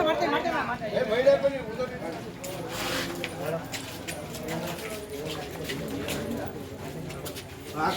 ಮಾಡ್ತೇವೆ ಮಾಡ್ತೇವೆ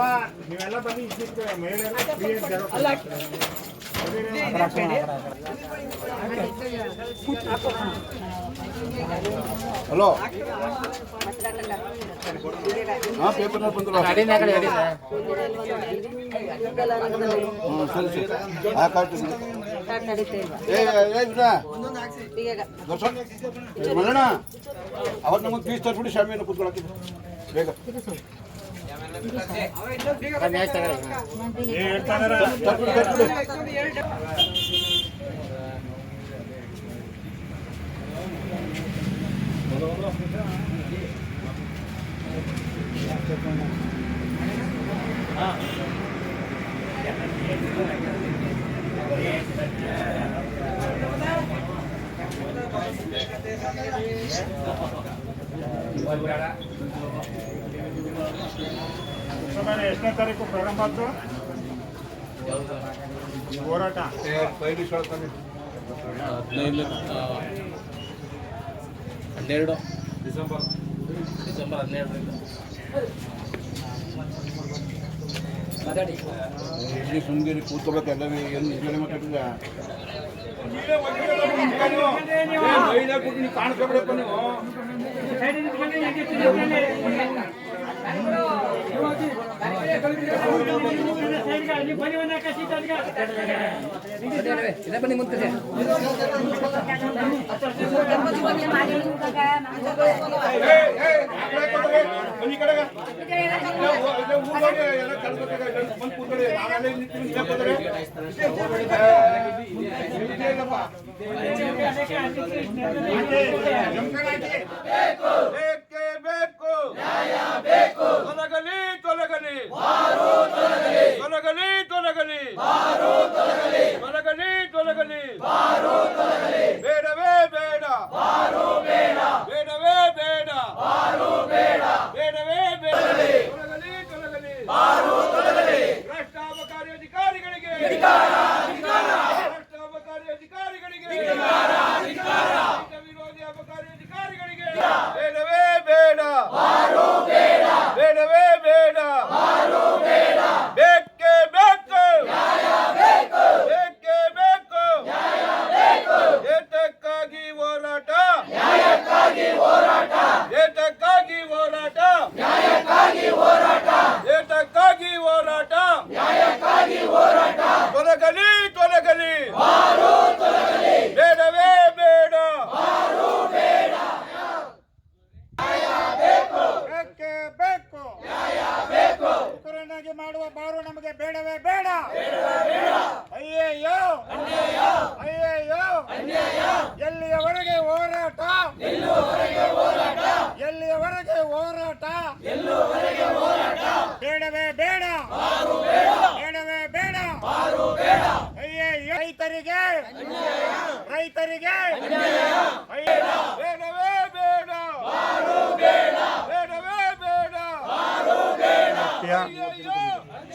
ನೀವೆಲ್ಲ ನೀವೆಲ್ಲ ಬನ್ನಿ ಇಷ್ಟಿಷ್ಟು ಮಹಿಳೆಯರು free ಆಗಿ ಕೊಡ್ತಾರೆ. ಹಲೋ. ಹಾಂ ಪೇಪರ್ ಹ್ಞೂ ಸರಿ ಸರಿ. ಆ ಕಾರ್ಡ್ ಏ? ದರ್ಶನ್ ಮಲ್ಲಣ್ಣ ಅವತ್ತು ನಮಗೆ ಫೀಸ್ ತರ್ಬಿಡಿ ಶಾಮಿಯನ್ನು ಕೂತ್ಕೊಳಕ್ಕೆ ಬೇಗ. ಏ ಹೇಳ್ತಾ ಎಷ್ಟನೇ ತಾರೀಕು ಪ್ರಾರಂಭ ಆಯ್ತು? ಹೋರಾಟ. ಹದಿನೈದು ಹನ್ನೆರಡು. ಡಿಸೆಂಬರ್. ಡಿಸೆಂಬರ್ ಹನ್ನೆರಡರಿಂದ ಇಲ್ಲಿ ಸುಮ್ಮನೆ ಕೂತ್ಕೋಬೇಕು ಎಲ್ಲ ಏನು ನಿಜನೇ ಮಾತಾಡಿಲ್ಲ ಕಾಣಿಸ್ಕೊಬಿಡಪ್ಪ ನೀವು ಬನ್ನಿ ಕಡೆಗೆ పని ముందు అంటే ಬೇಕೇ ಬೇಕು ತೊಲಗಲಿ ತೊಲಗಲಿ ತೊಲಗಲಿ ತೊಲಗಲಿ ತೊಲಗಲಿ ತೊಲಗಲಿ ಬೇಡವೇ ಬೇಡ ಬೇಡವೇ ಬೇಡ ಬೇಡವೇ ಬೇಡ ತೊಲಗಲಿ ತೊಲಗಲಿ ಭ್ರಷ್ಟಾಪಕಾರಿ ಅಧಿಕಾರಿಗಳಿಗೆ ಭ್ರಷ್ಟಾಪಕಾರಿ ಅಧಿಕಾರಿಗಳಿಗೆ ರೈತ ವಿರೋಧಿ ಅಪಕಾರಿ ಅಧಿಕಾರಿಗಳಿಗೆ ಬೇಡವೇ ಬೇಡ ಬೇಡವೇ ಬೇಡ ಬೇಕೇ ಬೇಕು ಬೇಕೇ ಬೇಕು ಏತಕ್ಕಾಗಿ ಹೋರಾಟ ಏತಕ್ಕಾಗಿ ಹೋರಾಟ ಏತಕ್ಕಾಗಿ ಹೋರಾಟ ತೊಲಗಲಿ ತೊಲಗಲಿ ಬೇಡವೇ ಬೇಡ ಬೇಕೇ ಬೇಕು ಉಗ್ರನಾಗಿ ಮಾಡುವ ಬಾರು ನಮಗೆ ಬೇಡವೇ ಬೇಡ ಅಯ್ಯಯ್ಯೋ ಅಯ್ಯಯ್ಯೋ ಎಲ್ಲಿಯವರೆಗೆ ಹೋರಾಟ ಎಲ್ಲಿಯವರೆಗೆ ಹೋರಾಟ ಬೇಡವೇ ಬೇಡ ಬೇಡವೇ ಬೇಡ ಅಯ್ಯಯ್ಯೋ ರೈತರಿಗೆ ರೈತರಿಗೆ ಅಯ್ಯ ಬೇಡವೇ ಬೇಡ ಬೇಡವೇ ಬೇಡ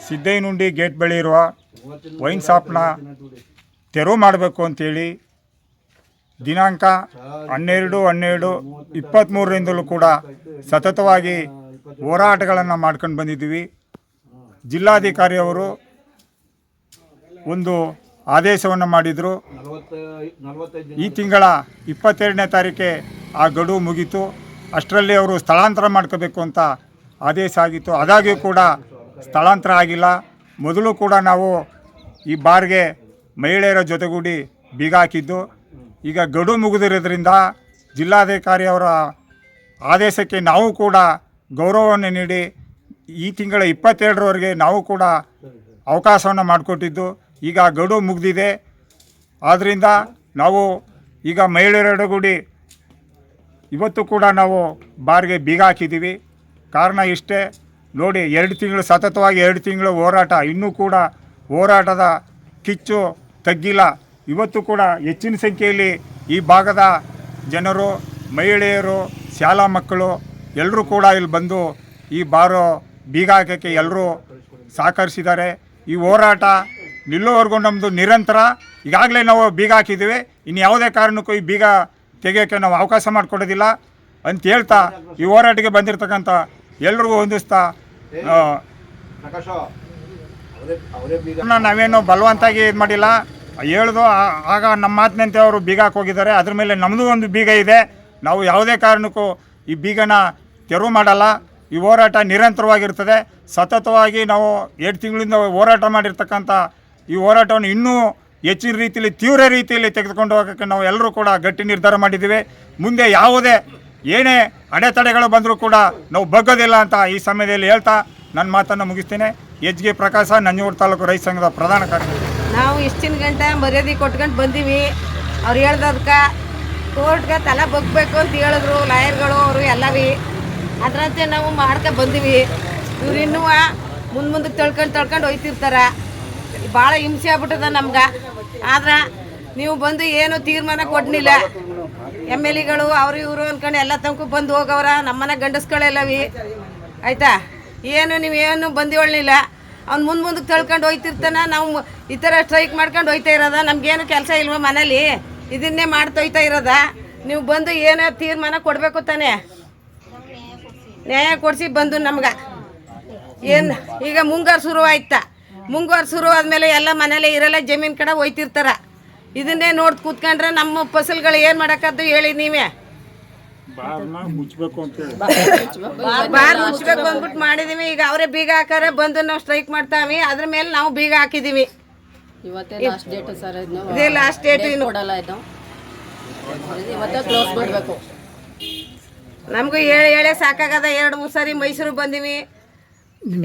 ಸಿದ್ದಯ್ಯನುಂಡಿ ಗೇಟ್ ಬಳಿ ಇರುವ ವೈನ್ ಶಾಪ್ನ ತೆರವು ಮಾಡಬೇಕು ಅಂತೇಳಿ ದಿನಾಂಕ ಹನ್ನೆರಡು ಹನ್ನೆರಡು ಇಪ್ಪತ್ತ್ಮೂರರಿಂದಲೂ ಕೂಡ ಸತತವಾಗಿ ಹೋರಾಟಗಳನ್ನು ಮಾಡ್ಕೊಂಡು ಬಂದಿದ್ದೀವಿ. ಜಿಲ್ಲಾಧಿಕಾರಿಯವರು ಒಂದು ಆದೇಶವನ್ನು ಮಾಡಿದರು. ಈ ತಿಂಗಳ ಇಪ್ಪತ್ತೆರಡನೇ ತಾರೀಕೆ ಆ ಗಡುವು ಮುಗೀತು. ಅಷ್ಟರಲ್ಲಿ ಅವರು ಸ್ಥಳಾಂತರ ಮಾಡ್ಕೋಬೇಕು ಅಂತ ಆದೇಶ ಆಗಿತ್ತು. ಆದಾಗ್ಯೂ ಕೂಡ ಸ್ಥಳಾಂತರ ಆಗಿಲ್ಲ. ಮೊದಲು ಕೂಡ ನಾವು ಈ ಬಾರ್ಗೆ ಮಹಿಳೆಯರ ಜೊತೆಗೂಡಿ ಬೀಗ ಹಾಕಿದ್ದು. ಈಗ ಗಡು ಮುಗಿದಿರೋದ್ರಿಂದ ಜಿಲ್ಲಾಧಿಕಾರಿ ಅವರ ಆದೇಶಕ್ಕೆ ನಾವು ಕೂಡ ಗೌರವವನ್ನು ನೀಡಿ ಈ ತಿಂಗಳ ಇಪ್ಪತ್ತೆರಡರವರೆಗೆ ನಾವು ಕೂಡ ಅವಕಾಶವನ್ನು ಮಾಡಿಕೊಟ್ಟಿದ್ದು. ಈಗ ಗಡು ಮುಗಿದಿದೆ. ಆದ್ದರಿಂದ ನಾವು ಈಗ ಮಹಿಳೆಯರೊಡಗೂಡಿ ಇವತ್ತು ಕೂಡ ನಾವು ಬಾರ್ಗೆ ಬೀಗ ಹಾಕಿದ್ದೀವಿ. ಕಾರಣ ಇಷ್ಟೇ. ನೋಡಿ, ಎರಡು ತಿಂಗಳು ಸತತವಾಗಿ ಎರಡು ತಿಂಗಳು ಹೋರಾಟ, ಇನ್ನೂ ಕೂಡ ಹೋರಾಟದ ಕಿಚ್ಚು ತಗ್ಗಿಲ್ಲ. ಇವತ್ತು ಕೂಡ ಹೆಚ್ಚಿನ ಸಂಖ್ಯೆಯಲ್ಲಿ ಈ ಭಾಗದ ಜನರು, ಮಹಿಳೆಯರು, ಶಾಲಾ ಮಕ್ಕಳು ಎಲ್ಲರೂ ಕೂಡ ಇಲ್ಲಿ ಬಂದು ಈ ಬಾರೋ ಬೀಗ ಹಾಕೋಕ್ಕೆ ಎಲ್ಲರೂ ಸಹಕರಿಸಿದ್ದಾರೆ. ಈ ಹೋರಾಟ ನಿಲ್ಲೋವರೆಗೂ ನಮ್ಮದು ನಿರಂತರ. ಈಗಾಗಲೇ ನಾವು ಬೀಗ ಹಾಕಿದ್ದೀವಿ ಇನ್ನು ಯಾವುದೇ ಕಾರಣಕ್ಕೂ ಈ ಬೀಗ ತೆಗೆಯೋಕ್ಕೆ ನಾವು ಅವಕಾಶ ಮಾಡಿಕೊಡೋದಿಲ್ಲ. ಅಂತ ಹೇಳ್ತಾ ಈ ಹೋರಾಟಕ್ಕೆ ಬಂದಿರತಕ್ಕಂಥ ಎಲ್ರಿಗೂ ಹೊಂದಿಸ್ತಾ ನಾವೇನು ಬಲವಂತಾಗಿ ಇದು ಮಾಡಿಲ್ಲ. ಹೇಳ್ದು ಆಗ ನಮ್ಮ ಮಾತಿನಂತೆ ಅವರು ಬೀಗ ಹೋಗಿದ್ದಾರೆ. ಅದ್ರ ಮೇಲೆ ನಮ್ಮದು ಒಂದು ಬೀಗ ಇದೆ. ನಾವು ಯಾವುದೇ ಕಾರಣಕ್ಕೂ ಈ ಬೀಗನ ತೆರವು ಮಾಡಲ್ಲ. ಈ ಹೋರಾಟ ನಿರಂತರವಾಗಿರ್ತದೆ. ಸತತವಾಗಿ ನಾವು ಎರಡು ತಿಂಗಳಿಂದ ಹೋರಾಟ ಮಾಡಿರ್ತಕ್ಕಂಥ ಈ ಹೋರಾಟವನ್ನು ಇನ್ನೂ ಹೆಚ್ಚಿನ ರೀತಿಯಲ್ಲಿ ತೀವ್ರ ರೀತಿಯಲ್ಲಿ ತೆಗೆದುಕೊಂಡು ಹೋಗೋಕ್ಕೆ ನಾವು ಎಲ್ಲರೂ ಕೂಡ ಗಟ್ಟಿ ನಿರ್ಧಾರ ಮಾಡಿದ್ದೀವಿ. ಮುಂದೆ ಯಾವುದೇ ಏನೇ ಅಡೆತಡೆಗಳು ಬಂದರೂ ಕೂಡ ನಾವು ಬಗ್ಗೋದಿಲ್ಲ ಅಂತ ಈ ಸಮಯದಲ್ಲಿ ಹೇಳ್ತಾ ನನ್ನ ಮಾತನ್ನು ಮುಗಿಸ್ತೇನೆ. ಎಚ್ಗೆ ಪ್ರಕಾಶ, ನಂಜನಗೂಡು ತಾಲೂಕು ರೈತ ಸಂಘದ ಪ್ರಧಾನ ಕಾರ್ಯದರ್ಶಿ. ನಾವು ಇಷ್ಟಿನ ಗಂಟೆ ಮರ್ಯಾದೆ ಕೊಟ್ಕೊಂಡು ಬಂದೀವಿ. ಅವ್ರು ಹೇಳ್ದದ್ಕೆ ಕೋರ್ಟ್ಗೆ ತಲೆ ಬಗ್ಬೇಕು ಅಂತ ಹೇಳಿದ್ರು ಲಾಯರ್ಗಳು ಅವರು ಎಲ್ಲವಿ. ಅದರಂತೆ ನಾವು ಮಾಡ್ಕೊ ಬಂದೀವಿ. ಇವ್ರು ಇನ್ನೂ ಮುಂದೆ ಮುಂದಕ್ಕೆ ತಳ್ಕೊಂಡು ತಳ್ಕೊಂಡು ಹೋಯ್ತಿರ್ತಾರೆ. ಭಾಳ ಹಿಂಸೆ ಆಗ್ಬಿಟ್ಟದ ನಮ್ಗೆ. ಆದ್ರೆ ನೀವು ಬಂದು ಏನು ತೀರ್ಮಾನ ಕೊಡ್ಲಿಲ್ಲ ಎಂ ಎಲ್ ಎಗಳು, ಅವರು ಇವರು ಅನ್ಕೊಂಡು ಎಲ್ಲ ತನಕ ಬಂದು ಹೋಗವ್ರ ನಮ್ಮನೆ ಗಂಡಸ್ಗಳೆಲ್ಲವಿ ಆಯ್ತಾ? ಏನು ನೀವು ಏನು ಬಂದಿವಳ್ಳಿಲ್ಲ ಅವ್ನು ಮುಂದೆ ಮುಂದಕ್ಕೆ ತಳ್ಕೊಂಡು ಹೋಯ್ತಿರ್ತಾನ, ನಾವು ಈ ಥರ ಸ್ಟ್ರೈಕ್ ಮಾಡ್ಕೊಂಡು ಹೋಯ್ತಾ ಇರೋದ. ನಮ್ಗೇನು ಕೆಲಸ ಇಲ್ವ ಮನೇಲಿ? ಇದನ್ನೇ ಮಾಡ್ತೋಯ್ತಾ ಇರೋದ. ನೀವು ಬಂದು ಏನೋ ತೀರ್ಮಾನ ಕೊಡಬೇಕು ತಾನೇ? ನ್ಯಾಯ ಕೊಡಿಸಿ ಬಂದು ನಮ್ಗೆ. ಏನು ಈಗ ಮುಂಗಾರು ಶುರು ಆಯ್ತಾ? ಮುಂಗಾರು ಶುರು ಆದಮೇಲೆ ಎಲ್ಲ ಮನೇಲೆ ಇರಲ್ಲ ಜಮೀನು ಕಡೆ ಹೋಯ್ತಿರ್ತಾರ. ಇದನ್ನೇ ನೋಡ್ ಕೂತ್ಕೊಂಡ್ರೆ ನಮ್ಮ ಫಸಲ್ಗಳು ಏನು ಮಾಡೋಕ್ಕದ್ದು ಹೇಳಿ ನೀವೇ. ಬಾರ್ ಮುಚ್ಬೇಕು ಅಂದ್ಬಿಟ್ಟು ಮಾಡಿದೀವಿ. ಈಗ ಅವರೇ ಬೀಗ ಹಾಕಾರೆ ಬಂದು ನಾವು ಸ್ಟ್ರೈಕ್ ಮಾಡ್ತಾವಿ. ಅದ್ರ ಮೇಲೆ ನಾವು ಬೀಗ ಹಾಕಿದೀವಿ. ಇವತ್ತೇ ಲಾಸ್ಟ್ ಡೇಟ್ ಸರ್ ಇದನ್ನು ಇದೇ ಲಾಸ್ಟ್ ಡೇಟ್ ಇನ್ನು. ಕೊಡಲ್ಲ ಇದು. ಇವತ್ತೇ ಕ್ಲೋಸ್ ಮಾಡಬೇಕು ನಮಗೂ ಹೇಳಿ ಹೇಳೇ ಸಾಕಾಗದ. ಎರಡು ಮೂರು ಸಾರಿ ಮೈಸೂರು ಬಂದೀವಿ.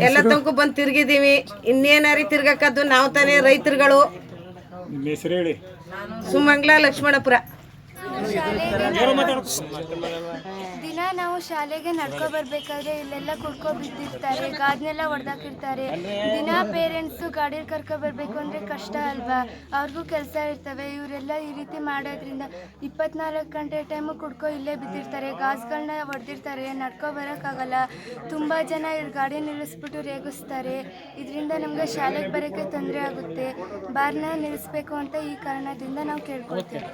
ಎಲ್ಲ ತನಕ ಬಂದು ತಿರ್ಗಿದೀವಿ. ಇನ್ನೇನಾರಿ ತಿರ್ಗಕ್ಕದ್ದು ನಾವು ತಾನೇ ರೈತರುಗಳು. ನಿಮ್ಮ ಹೆಸರು ಹೇಳಿ. ಸುಮಂಗ್ಲ ಲಕ್ಷ್ಮಣಪುರ. ದಿನ ನಾವು ಶಾಲೆಗೆ ನಡ್ಕೊ ಬರ್ಬೇಕಾದ್ರೆ ಇಲ್ಲೆಲ್ಲ ಕುಡ್ಕೊ ಬಿದ್ದಿರ್ತಾರೆ ಗಾದ್ನೆಲ್ಲ ಹೊಡೆದಾಕಿರ್ತಾರೆ. ದಿನ ಪೇರೆಂಟ್ಸು ಗಾಡಿಯಲ್ಲಿ ಕರ್ಕೊ ಬರ್ಬೇಕು ಅಂದ್ರೆ ಕಷ್ಟ ಅಲ್ವಾ? ಅವ್ರಿಗೂ ಕೆಲಸ ಇರ್ತವೆ. ಇವರೆಲ್ಲ ಈ ರೀತಿ ಮಾಡೋದ್ರಿಂದ ಇಪ್ಪತ್ನಾಲ್ಕು ಗಂಟೆ ಟೈಮು ಕುಡ್ಕೊ ಇಲ್ಲೇ ಬಿದ್ದಿರ್ತಾರೆ. ಗಾಸ್ಗಳನ್ನ ಹೊಡೆದಿರ್ತಾರೆ. ನಡ್ಕೊ ಬರೋಕ್ಕಾಗಲ್ಲ. ತುಂಬ ಜನ ಇಲ್ಲಿ ಗಾಡಿ ನಿಲ್ಲಿಸ್ಬಿಟ್ಟು ರೇಗಿಸ್ತಾರೆ. ಇದರಿಂದ ನಮಗೆ ಶಾಲೆಗೆ ಬರೋಕ್ಕೆ ತೊಂದರೆ ಆಗುತ್ತೆ. ಬಾರ್ನ ನಿಲ್ಲಿಸ್ಬೇಕು ಅಂತ ಈ ಕಾರಣದಿಂದ ನಾವು ಕೇಳ್ಕೊಳ್ತೀವಿ.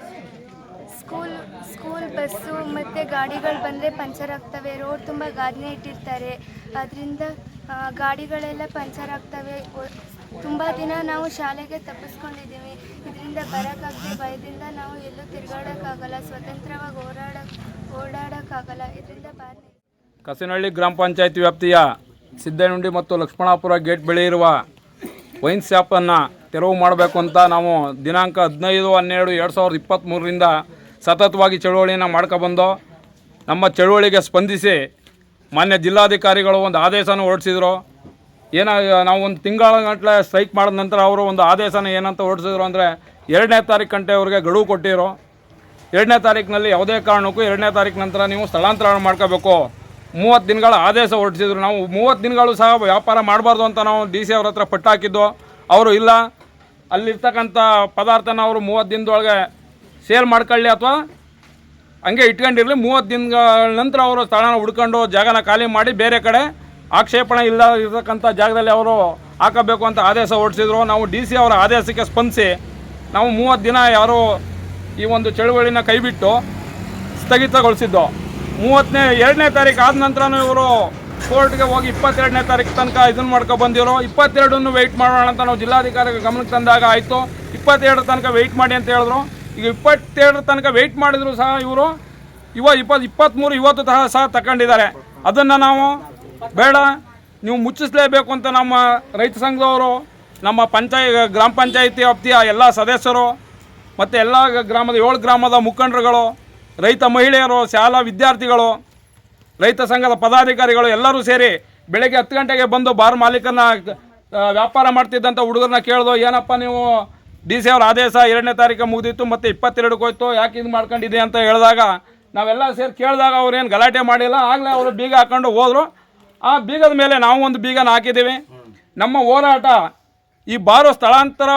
ಸ್ಕೂಲ್ ಸ್ಕೂಲ್ ಬಸ್ಸು ಮತ್ತು ಗಾಡಿಗಳು ಬಂದರೆ ಪಂಚರ್ ಆಗ್ತವೆ. ರೋಡ್ ತುಂಬ ಗಾದನೆ ಇಟ್ಟಿರ್ತಾರೆ. ಅದರಿಂದ ಗಾಡಿಗಳೆಲ್ಲ ಪಂಚರ್ ಆಗ್ತವೆ. ತುಂಬ ದಿನ ನಾವು ಶಾಲೆಗೆ ತಪ್ಪಿಸ್ಕೊಂಡಿದ್ದೀವಿ. ಇದರಿಂದ ಬರೋಕ್ಕಾಗದೆ ಭಯದಿಂದ ನಾವು ಎಲ್ಲೂ ತಿರುಗಾಡೋಕ್ಕಾಗಲ್ಲ. ಸ್ವತಂತ್ರವಾಗಿ ಓಡಾಡಕ್ಕೆ ಓಡಾಡೋಕ್ಕಾಗಲ್ಲ. ಇದರಿಂದ ಬಾರಿ. ಕಸನಹಳ್ಳಿ ಗ್ರಾಮ ಪಂಚಾಯತಿ ವ್ಯಾಪ್ತಿಯ ಸಿದ್ದನುಂಡಿ ಮತ್ತು ಲಕ್ಷ್ಮಣಾಪುರ ಗೇಟ್ ಬಳಿ ಇರುವ ವೈನ್ ಶಾಪನ್ನು ತೆರವು ಮಾಡಬೇಕು ಅಂತ ನಾವು ದಿನಾಂಕ ಹದಿನೈದು, ಹನ್ನೆರಡು, ಎರಡು ಸಾವಿರದ ಇಪ್ಪತ್ತ್ಮೂರರಿಂದ ಸತತವಾಗಿ ಚಳುವಳಿಯನ್ನು ಮಾಡ್ಕೊಬಂದು ನಮ್ಮ ಚಳುವಳಿಗೆ ಸ್ಪಂದಿಸಿ ಮಾನ್ಯ ಜಿಲ್ಲಾಧಿಕಾರಿಗಳು ಒಂದು ಆದೇಶನ ಹೊರಡಿಸಿದ್ರು. ಏನ, ನಾವು ಒಂದು ತಿಂಗಳ ಗಂಟಲೆ ಸ್ಟ್ರೈಕ್ ಮಾಡಿದ ನಂತರ ಅವರು ಒಂದು ಆದೇಶನ ಏನಂತ ಹೊರಡಿಸಿದ್ರು ಅಂದರೆ ಎರಡನೇ ತಾರೀಕು ಗಂಟೆ ಅವ್ರಿಗೆ ಗಡುವು ಕೊಟ್ಟಿರೋ. ಎರಡನೇ ತಾರೀಕಿನಲ್ಲಿ ಯಾವುದೇ ಕಾರಣಕ್ಕೂ ಎರಡನೇ ತಾರೀಕು ನಂತರ ನೀವು ಸ್ಥಳಾಂತರ ಮಾಡ್ಕೋಬೇಕು. ಮೂವತ್ತು ದಿನಗಳ ಆದೇಶ ಹೊರಡಿಸಿದ್ರು. ನಾವು ಮೂವತ್ತು ದಿನಗಳು ಸಹ ವ್ಯಾಪಾರ ಮಾಡಬಾರ್ದು ಅಂತ ನಾವು ಡಿ ಸಿ ಅವ್ರ ಹತ್ರ ಪಟ್ಟು ಹಾಕಿದ್ದು ಅವರು ಇಲ್ಲ, ಅಲ್ಲಿರ್ತಕ್ಕಂಥ ಪದಾರ್ಥನ ಅವರು ಮೂವತ್ತು ದಿನದೊಳಗೆ ಸೇಲ್ ಮಾಡ್ಕೊಳ್ಳಿ ಅಥವಾ ಹಂಗೆ ಇಟ್ಕೊಂಡಿರಲಿ, ಮೂವತ್ತು ದಿನಗಳ ನಂತರ ಅವರು ಸ್ಥಳನ ಹುಡ್ಕೊಂಡು ಜಾಗನ ಖಾಲಿ ಮಾಡಿ ಬೇರೆ ಕಡೆ ಆಕ್ಷೇಪಣೆ ಇಲ್ಲ ಇರತಕ್ಕಂಥ ಜಾಗದಲ್ಲಿ ಅವರು ಹಾಕಬೇಕು ಅಂತ ಆದೇಶ ಹೊರಡಿಸಿದ್ರು. ನಾವು ಡಿ ಸಿ ಅವರ ಆದೇಶಕ್ಕೆ ಸ್ಪಂದಿಸಿ, ನಾವು ಮೂವತ್ತು ದಿನ ಯಾರು ಈ ಒಂದು ಚಳುವಳಿನ ಕೈಬಿಟ್ಟು ಸ್ಥಗಿತಗೊಳಿಸಿದ್ದು. ಮೂವತ್ತನೇ, ಎರಡನೇ ತಾರೀಕು ಆದ ನಂತರನೂ ಇವರು ಕೋರ್ಟ್ಗೆ ಹೋಗಿ ಇಪ್ಪತ್ತೆರಡನೇ ತಾರೀಕು ತನಕ ಇದನ್ನು ಮಾಡ್ಕೊ ಬಂದಿರೋ. ಇಪ್ಪತ್ತೆರಡನ್ನು ವೆಯ್ಟ್ ಮಾಡೋಣ ಅಂತ ನಾವು ಜಿಲ್ಲಾಧಿಕಾರಿಗೆ ಗಮನಕ್ಕೆ ತಂದಾಗ ಆಯಿತು. ಇಪ್ಪತ್ತೆರಡು ತನಕ ವೆಯ್ಟ್ ಮಾಡಿ ಅಂತ ಹೇಳಿದ್ರು. ಈಗ ಇಪ್ಪತ್ತೆರಡರ ತನಕ ವೆಯ್ಟ್ ಮಾಡಿದ್ರು ಸಹ ಇವರು. ಇವ ಇಪ್ಪತ್ತು ಇಪ್ಪತ್ತ್ಮೂರು ಇವತ್ತು ಸಹ ಸಹ ತಗೊಂಡಿದ್ದಾರೆ ಅದನ್ನು ನಾವು ಬೇಡ, ನೀವು ಮುಚ್ಚಿಸಲೇಬೇಕು ಅಂತ ನಮ್ಮ ರೈತ ಸಂಘದವರು, ನಮ್ಮ ಪಂಚಾಯ ಗ್ರಾಮ ಪಂಚಾಯಿತಿ ವ್ಯಾಪ್ತಿಯ ಎಲ್ಲ ಸದಸ್ಯರು, ಮತ್ತು ಎಲ್ಲ ಗ್ರಾಮದ ಏಳು ಗ್ರಾಮದ ಮುಖಂಡರುಗಳು, ರೈತ ಮಹಿಳೆಯರು, ಶಾಲಾ ವಿದ್ಯಾರ್ಥಿಗಳು, ರೈತ ಸಂಘದ ಪದಾಧಿಕಾರಿಗಳು ಎಲ್ಲರೂ ಸೇರಿ ಬೆಳಗ್ಗೆ ಹತ್ತು ಗಂಟೆಗೆ ಬಂದು ಬಾರ್ ಮಾಲೀಕನ ವ್ಯಾಪಾರ ಮಾಡ್ತಿದ್ದಂಥ ಹುಡುಗರನ್ನ ಕೇಳ್ದು, ಏನಪ್ಪ ನೀವು ಡಿ ಸಿ ಅವ್ರ ಆದೇಶ ಎರಡನೇ ತಾರೀಕು ಮುಗಿದಿತ್ತು ಮತ್ತು ಇಪ್ಪತ್ತೆರಡಕ್ಕೆ ಹೋಯ್ತು ಯಾಕೆ ಇದು ಮಾಡ್ಕೊಂಡಿದೆ ಅಂತ ಹೇಳಿದಾಗ ನಾವೆಲ್ಲ ಸೇರಿ ಕೇಳಿದಾಗ ಅವ್ರೇನು ಗಲಾಟೆ ಮಾಡಿಲ್ಲ ಆಗಲೇ ಅವರು ಬೀಗ ಹಾಕೊಂಡು ಹೋದರು. ಆ ಬೀಗದ ಮೇಲೆ ನಾವು ಒಂದು ಬೀಗನ ಹಾಕಿದ್ದೀವಿ. ನಮ್ಮ ಹೋರಾಟ ಈ ಬಾರೋ ಸ್ಥಳಾಂತರ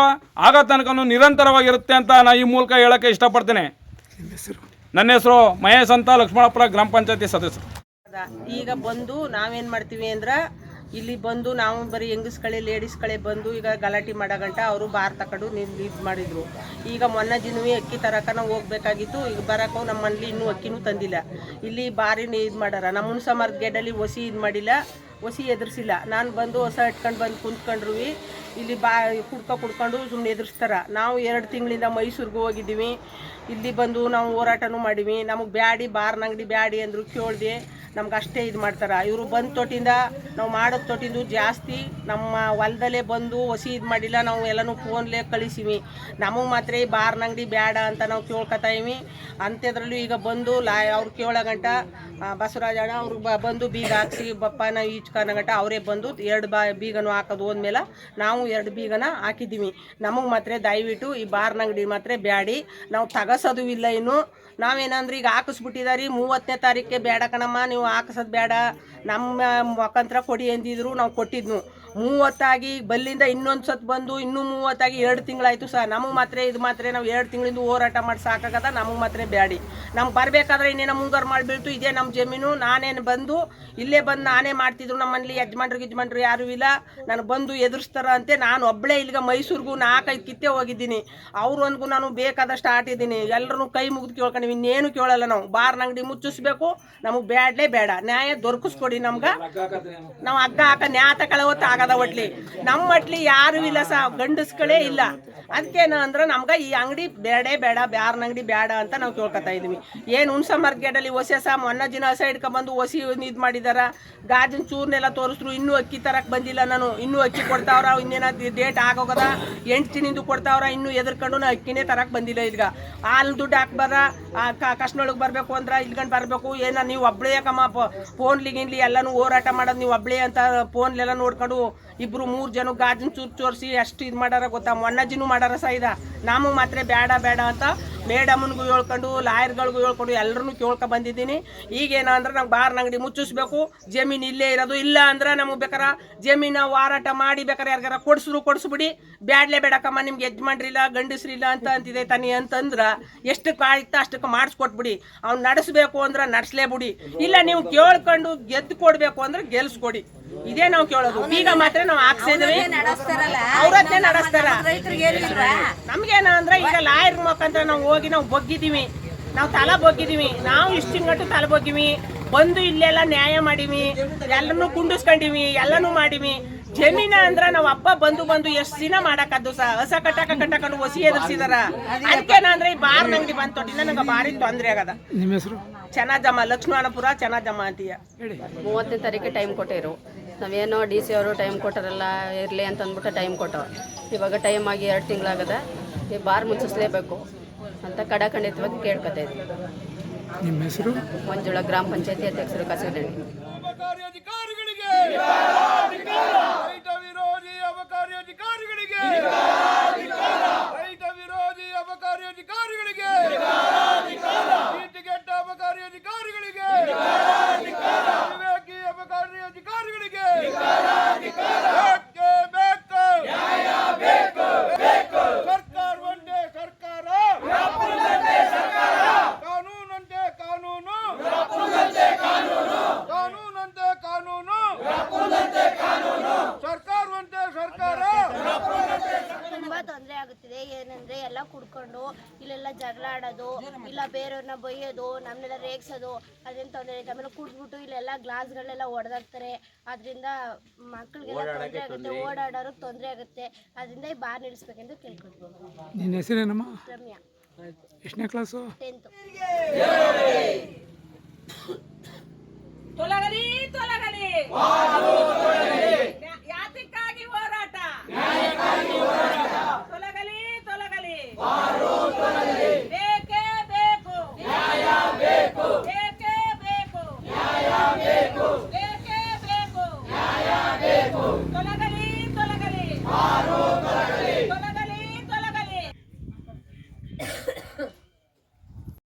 ಆಗೋ ತನಕ ನಿರಂತರವಾಗಿರುತ್ತೆ ಅಂತ ನಾನು ಈ ಮೂಲಕ ಹೇಳೋಕ್ಕೆ ಇಷ್ಟಪಡ್ತೇನೆ. ನನ್ನ ಹೆಸರು ಮಹೇಶ್ ಅಂತ ಲಕ್ಷ್ಮಣಪುರ ಗ್ರಾಮ ಪಂಚಾಯತಿ ಸದಸ್ಯರು. ಈಗ ಬಂದು ನಾವೇನ್ ಮಾಡ್ತೀವಿ ಅಂದ್ರ ಇಲ್ಲಿ ಬಂದು ನಾವು ಬರೀ ಹೆಂಗಸ್ಗಳೇ ಲೇಡೀಸ್ಗಳೇ ಬಂದು ಈಗ ಗಲಾಟೆ ಮಾಡೋಗಂಟ ಅವರು ಬಾರ್ ತಕೊಂಡು ಇದು ಮಾಡಿದರು. ಈಗ ಮೊನ್ನೆ ದಿನವೇ ಅಕ್ಕಿ ತರಕನ ನಾವು ಹೋಗ್ಬೇಕಾಗಿತ್ತು. ಈಗ ಬರೋಕ್ಕೂ ನಮ್ಮ ಮನೇಲಿ ಇನ್ನೂ ಅಕ್ಕಿನೂ ತಂದಿಲ್ಲ. ಇಲ್ಲಿ ಬಾರಿನ ಇದು ಮಾಡಾರ. ನಮ್ಮ ಹುಣಸಮರದ ಗೇಡಲ್ಲಿ ಒಸಿ ಇದು ಮಾಡಿಲ್ಲ. ಒಸಿ ಎದುರಿಸಿಲ್ಲ. ನಾನು ಬಂದು ಹೊಸ ಇಟ್ಕೊಂಡು ಬಂದು ಕುಂತ್ಕೊಂಡ್ರು ಇಲ್ಲಿ ಬಾ ಕುಡ್ಕೊ ಕುಡ್ಕೊಂಡು ಸುಮ್ಮನೆ ಎದುರಿಸ್ತಾರೆ. ನಾವು ಎರಡು ತಿಂಗಳಿಂದ ಮೈಸೂರಿಗೆ ಹೋಗಿದ್ದೀವಿ. ಇಲ್ಲಿ ಬಂದು ನಾವು ಹೋರಾಟನೂ ಮಾಡೀವಿ. ನಮಗೆ ಬ್ಯಾಡಿ ಬಾರ್ನ ಅಂಗಡಿ ಬ್ಯಾಡಿ ಅಂದರು ಕೇಳ್ದೆ ನಮ್ಗೆ ಅಷ್ಟೇ ಇದು ಮಾಡ್ತಾರೆ. ಇವರು ಬಂದ ತೊಟ್ಟಿಂದ ನಾವು ಮಾಡೋದು ತೊಟ್ಟಿಂದು ಜಾಸ್ತಿ. ನಮ್ಮ ಹೊಲದಲ್ಲೇ ಬಂದು ಹೊಸಿ ಇದು ಮಾಡಿಲ್ಲ. ನಾವು ಎಲ್ಲನೂ ಫೋನ್ಲೇ ಕಳಿಸೀವಿ. ನಮಗೆ ಮಾತ್ರ ಈ ಬಾರ್ನ ಅಂಗಡಿ ಬೇಡ ಅಂತ ನಾವು ಕೇಳ್ಕೊತಾ ಇವಿ. ಅಂಥದ್ರಲ್ಲೂ ಈಗ ಬಂದು ಲಾ ಅವ್ರು ಕೇಳೋ ಗಂಟ ಅಣ್ಣ ಅವ್ರು ಬಂದು ಬೀಗ ಹಾಕ್ಸಿ ಬಪ್ಪ ನಾವು ಗಂಟ ಅವರೇ ಬಂದು ಎರಡು ಬಾ, ಬೀಗನೂ ಹಾಕೋದು ಹೋದ್ಮೇಲೆ ನಾವು ಎರಡು ಬೀಗನ ಹಾಕಿದ್ದೀವಿ. ನಮಗೆ ಮಾತ್ರ ದಯವಿಟ್ಟು ಈ ಬಾರ್ನ ಅಂಗಡಿ ಮಾತ್ರ ಬ್ಯಾಡಿ. ನಾವು ತಗಸೋದು ಇಲ್ಲ ಇನ್ನು. ನಾವೇನಂದ್ರೆ ಈಗ ಹಾಕಿಸ್ಬಿಟ್ಟಿದಾರಿ ಮೂವತ್ತನೇ ತಾರೀಕಿಗೆ ಬೇಡ ಕಣಮ್ಮ, ನೀವು ಹಾಕಿಸೋದು ಬೇಡ. ನಮ್ಮ ಮುಖಾಂತರ ಕೊಡಿ ಅಂದಿದ್ರು ನಾವು ಕೊಟ್ಟಿದ್ನು. ಮೂವತ್ತಾಗಿ ಬಲ್ಲಿಂದ ಇನ್ನೊಂದು ಸತ್ ಬಂದು ಇನ್ನೂ ಮೂವತ್ತಾಗಿ ಎರಡು ತಿಂಗಳಾಯ್ತು ಸರ್. ನಮಗೆ ಮಾತ್ರ, ಇದು ಮಾತ್ರ ನಾವು ಎರಡು ತಿಂಗಳಿಂದ ಹೋರಾಟ ಮಾಡಿ ಸಾಕಾಗದ, ನಮಗೆ ಮಾತ್ರ ಬ್ಯಾಡಿ. ನಮ್ಗೆ ಬರಬೇಕಾದ್ರೆ ಇನ್ನೇನು ಮುಂಗಾರು ಮಾಡಿಬಿಡ್ತು ಇದೇ ನಮ್ಮ ಜಮೀನು. ನಾನೇನು ಬಂದು, ಇಲ್ಲೇ ಬಂದು ನಾನೇ ಮಾಡ್ತಿದ್ರು ನಮ್ಮಲ್ಲಿ ಯಜಮಾನ್ರಿಗೆ ಯಜಮಾನ್ರು ಯಾರೂ ಇಲ್ಲ. ನಾನು ಬಂದು ಎದುರಿಸ್ತಾರ ಅಂತೆ, ನಾನು ಒಬ್ಬಳೇ ಇಲ್ಲಿಗೆ ಮೈಸೂರಿಗೂ ನಾಲ್ಕೈದು ಕಿತ್ತೆ ಹೋಗಿದ್ದೀನಿ. ಅವ್ರೊಂದಿಗೂ ನಾನು ಬೇಕಾದಷ್ಟು ಆಟಿದ್ದೀನಿ ಎಲ್ಲರೂ ಕೈ ಮುಗಿದು ಕೇಳ್ಕೊಂಡಿವಿ ಇನ್ನೇನು ಕೇಳಲ್ಲ ನಾವು. ಬಾರ್ನ ಅಂಗಡಿ ಮುಚ್ಚಿಸ್ಬೇಕು, ನಮಗೆ ಬ್ಯಾಡ್ಲೇ ಬೇಡ ನ್ಯಾಯ ದೊರಕಿಸ್ಕೊಡಿ ನಮ್ಗೆ. ನಾವು ಹಗ್ಗ ಹಾಕ ನ್ಯಾಯ ತಗೊಳ್ಳೋತ್ತು ಒಟ್ಲಿ. ನಮ್ಮ ಒಟ್ಲಿ ಯಾರು ಇಲ್ಲ ಸಹ ಗಂಡಸ್ಗಳೇ ಇಲ್ಲ. ಅದಕ್ಕೇನು ಅಂದ್ರೆ ನಮ್ಗೆ ಈ ಅಂಗಡಿ ಬೇಡೇ ಬೇಡ, ಬ್ಯಾರನ ಅಂಗಡಿ ಬೇಡ ಅಂತ ನಾವು ಕೇಳ್ಕೊತಾ ಇದೀವಿ. ಏನು ಹುಣ್ಸ ಮಾರ್ಕೆಟಲ್ಲಿ ಹೊಸ ಸಹ ಮೊನ್ನೆ ದಿನ ಹೊಸ ಹಿಡ್ಕೊಂಬಂದು ಹೊಸಿ ಇದು ಮಾಡಿದಾರ. ಗಾಜಿನ ಚೂರ್ನೆಲ್ಲ ತೋರಿಸ್ರು, ಇನ್ನೂ ಅಕ್ಕಿ ತರಕ್ ಬಂದಿಲ್ಲ ನಾನು, ಇನ್ನೂ ಅಕ್ಕಿ ಕೊಡ್ತಾವ್ರ, ಇನ್ನೇನ ಡೇಟ್ ಆಗೋಗದ, ಎಂಟು ದಿನಿಂದ ಕೊಡ್ತಾವ್ರ, ಇನ್ನೂ ಎದ್ರಕೊಂಡು ನಾ ಅಕ್ಕಿನೇ ತರಕ್ ಬಂದಿಲ್ಲ ಈಗ. ಹಾಲು ದುಡ್ಡು ಹಾಕ್ಬಾರ ಕಷ್ಣೊಳಗೆ ಬರಬೇಕು ಅಂದ್ರೆ ಇಲ್ಕೊಂಡು ಬರಬೇಕು, ಏನೋ ನೀವು ಒಬ್ಳೇ ಕಮ್ಮ ಫೋನ್ಲಿ ಗಿನ್ಲಿ ಎಲ್ಲನೂ ಹೋರಾಟ ಮಾಡೋದು ನೀವು ಒಬ್ಳೇ ಅಂತ, ಫೋನ್ಲೆಲ್ಲ ನೋಡ್ಕೊಂಡು ಇಬ್ರು ಮೂರು ಜನ ಗಾಜಿನ ಚೂರು ಚೋರಿಸಿ ಅಷ್ಟು ಇದು ಮಾಡಾರ ಗೊತ್ತಾ? ಮೊಣ್ಣಜಿನೂ ಮಾಡಾರ ಸಹ ಇದ. ನಮಗೆ ಮಾತ್ರ ಬೇಡ ಬೇಡ ಅಂತ ಮೇಡಮ್ನಿಗೂ ಹೇಳ್ಕೊಂಡು, ಲಾಯರ್ಗಳಿಗೂ ಹೇಳ್ಕೊಂಡು ಎಲ್ಲರೂ ಕೇಳ್ಕೊ ಬಂದಿದ್ದೀನಿ. ಈಗೇನ ಅಂದ್ರೆ ನಮ್ಗೆ ಬಾರ್ನ ಅಂಗಡಿ ಮುಚ್ಚಿಸ್ಬೇಕು. ಜಮೀನು ಇಲ್ಲೇ ಇರೋದು. ಇಲ್ಲ ಅಂದ್ರೆ ನಮಗೆ ಬೇಕಾರ ಜಮೀನು ವಾರಾಟ ಮಾಡಿ ಬೇಕಾರೆ ಯಾರಿಗಾರ ಕೊಡಿಸ್ರು ಕೊಡಿಸ್ಬಿಡಿ. ಬ್ಯಾಡ್ಲೇ ಬೇಡಕ್ಕಮ್ಮ ನಿಮ್ಗೆ ಯಜಮಾನ್ರಿಲ್ಲ, ಗಂಡಸ್ರಿಲ್ಲ ಅಂತ ಅಂತಿದೆ ತನಿ ಅಂತಂದ್ರೆ ಎಷ್ಟು ಆಯ್ತಾ ಅಷ್ಟಕ್ಕೆ ಮಾಡಿಸ್ಕೊಟ್ಬಿಡಿ. ಅವ್ನು ನಡೆಸ್ಬೇಕು ಅಂದ್ರೆ ನಡೆಸ್ಲೇಬಿಡಿ. ಇಲ್ಲ ನೀವು ಕೇಳ್ಕೊಂಡು ಗೆದ್ದು ಕೊಡಬೇಕು ಅಂದ್ರೆ ಗೆಲ್ಸ್ಕೊಡಿ. ಇದೇ ನಾವು ಕೇಳೋದು. ಈಗ ಮಾತ್ರ ನಾವು ಹಾಕ್ಸಿದ್ವಿ ಅವ್ರದ್ದೇ ನಡೆಸ್ತಾರ. ನಮ್ಗೇನ ಅಂದ್ರೆ ಈಗ ಲಾಯರ್ ಮುಖಾಂತರ ನಾವು ಹೋಗಿ ನಾವು ಬಗ್ಗಿದೀವಿ ನಾವು ತಲೆ ಬಗ್ಗಿದೀವಿ ನಾವು ಇಷ್ಟಿಂಗಟ್ಟು ತಲೆ ಬಗ್ಗಿವಿ. ಬಂದು ಇಲ್ಲೆಲ್ಲ ನ್ಯಾಯ ಮಾಡೀವಿ. ಎಲ್ಲನೂ ಕುಂಡಿಸ್ಕೊಂಡಿವಿ. ಎಲ್ಲನೂ ಮಾಡೀವಿ. ಜಮೀನ ಅಂದ್ರ ನಾವ್ ಅಪ್ಪ ಬಂದು ಬಂದು ಎಷ್ಟ್ ದಿನ ಮಾಡಕದ್ದು ಸಹ ಹೊಸ ಕಟ್ಟಕ ಕಟ್ಟಕೊಂಡು ಹೊಸಿ ಎದುರಿಸಿದಾರ? ಅದಕ್ಕೇನಂದ್ರೆ ಈ ಬಾರ್ ಅಂಗಡಿ ಬಂದ್ ತೊಟ್ಟಿನ ನಂಗೆ ಬಾರಿ ತೊಂದ್ರೆ ಆಗದ. ನಿಮ್ಮ ಹೆಸರು? ಚೆನ್ನಾಜಮ್ಮ ಲಕ್ಷ್ಮಣಪುರ ಚೆನ್ನಾಜಮ್ಮ ಅಂತೀಯ ಮೂವತ್ತನೇ ತಾರೀಕು ಟೈಮ್ ಕೊಟ್ಟಿರು. ನಾವೇನೋ ಡಿ ಸಿ ಅವರು ಟೈಮ್ ಕೊಟ್ಟಾರಲ್ಲ ಇರಲಿ ಅಂತ ಅಂದ್ಬಿಟ್ಟು ಟೈಮ್ ಕೊಟ್ಟವು ಇವಾಗ ಟೈಮ್ ಆಗಿ ಎರಡು ತಿಂಗಳಾಗದ ಈ ಬಾರ್ ಮುಚ್ಚಿಸ್ಲೇಬೇಕು ಅಂತ ಕಡಖಂಡಿತವಾಗಿ ಕೇಳ್ಕೊತಾ ಇದ್ವಿ. ನಿಮ್ಮ ಹೆಸರು? ಮಂಜುಳ ಗ್ರಾಮ ಪಂಚಾಯತಿ ಅಧ್ಯಕ್ಷರು ಕಸೂರಿ ಅಬಕಾರಿ ಅಧಿಕಾರಿಗಳಿಗೆ ರೈತ ವಿರೋಧಿ ಅಬಕಾರಿ ಅಧಿಕಾರಿಗಳಿಗೆ ರೈತ ವಿರೋಧಿ ಅಬಕಾರಿ ಅಧಿಕಾರಿಗಳಿಗೆ ನೀತಿಗೆಟ್ಟ ಅಬಕಾರಿ ಅಧಿಕಾರಿಗಳಿಗೆ ವಿವೇಕಿ ಅಬಕಾರಿ ಅಧಿಕಾರಿಗಳಿಗೆ ಬೇಕೇ ಬೇಕು ಸರ್ಕಾರ ಒಂದೇ ಸರ್ಕಾರ ಕಾನೂನಂತೆ ಕಾನೂನು ಕಾನೂನಂತೆ ಕಾನೂನು ಸರ್ಕಾರವಂತೆ ಸರ್ಕಾರ ತುಂಬಾ ತೊಂದರೆ ಆಗುತ್ತಿದೆ ಏನಂದ್ರೆ ಎಲ್ಲ ಕುಡ್ಕೊಂಡು ಇಲ್ಲೆಲ್ಲ ಜಗಳ ಆಡೋದು ಇಲ್ಲ ಬೇರೆಯವ್ರನ್ನ ಬೈಯೋದು ನಮ್ಮನ್ನೆಲ್ಲ ಅದರಿಂದ ಅದೇನು ತೊಂದರೆ ಐತೆ ಆಮೇಲೆ ಕುಡ್ದ್ಬಿಟ್ಟು ಇಲ್ಲೆಲ್ಲ ಗ್ಲಾಸ್ಗಳೆಲ್ಲ ಒಡೆದಾಕ್ತಾರೆ. ಅದರಿಂದ ಮಕ್ಕಳಿಗೆಲ್ಲ ತೊಂದರೆ ಆಗುತ್ತೆ ಓಡಾಡೋರಿಗೆ ತೊಂದರೆ ಆಗುತ್ತೆ. ಅದರಿಂದ ಈ ಬಾರ್ ನಿಲ್ಲಿಸ್ಬೇಕೆಂದು ಕೇಳ್ಕೊಳ್ಬೋದು ನಿನ್ನ ಹೆಸರೇನಮ್ಮ? ರಮ್ಯಾ. ಎಷ್ಟನೇ ಕ್ಲಾಸು ಟೆಂತು